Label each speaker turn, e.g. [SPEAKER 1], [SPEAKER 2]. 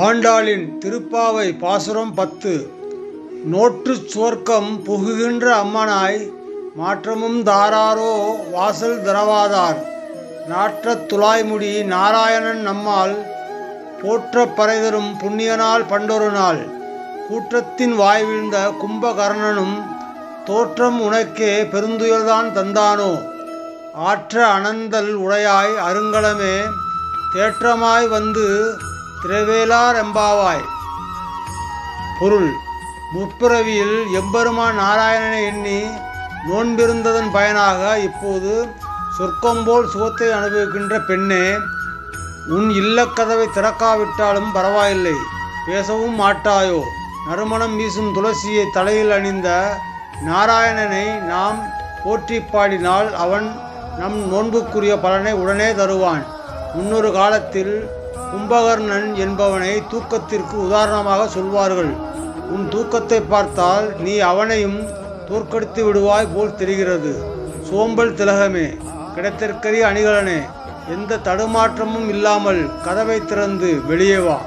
[SPEAKER 1] ஆண்டாளின் திருப்பாவை பாசுரம் பத்து. நோற்றுச் சுவர்க்கம் புகுகின்ற அம்மனாய் மாற்றமும் தாராரோ வாசல் தரவாதார். நாற்றத் துளாய்முடி நாராயணன் நம்மால் போற்ற பறைதரும் புண்ணியனால் பண்டொரு நாள் கூற்றத்தின் வாய்விழுந்த கும்பகர்ணனும் தோற்றம் உனக்கே பெருந்துயர்தான் தந்தானோ? ஆற்ற அனந்தல் உடையாய் அருங்கலமே தேற்றமாய் வந்து திரவேலார் எம்பாவாய். பொருள் முப்பிறவியில் எம்பெருமான் நாராயணனை எண்ணி நோன்பிருந்ததன் பயனாக இப்போது சொர்க்கம்போல் சுகத்தை அனுபவிக்கின்ற பெண்ணே உன் இல்லக்கதவை திறக்காவிட்டாலும் பரவாயில்லை பேசவும் மாட்டாயோ? நறுமணம் வீசும் துளசியை தலையில் அணிந்த நாராயணனை நாம் போற்றி பாடினால் அவன் நம் நோன்புக்குரிய பலனை உடனே தருவான். முன்னொரு காலத்தில் கும்பகர்ணன் என்பவனை தூக்கத்திற்கு உதாரணமாக சொல்வார்கள். உன் தூக்கத்தை பார்த்தால் நீ அவனையும் தோற்கடித்து விடுவாய் போல் தெரிகிறது. சோம்பல் திலகமே கிடைத்திருக்கரிய அணிகலனே எந்த தடுமாற்றமும் இல்லாமல் கதவை திறந்து வெளியே வா.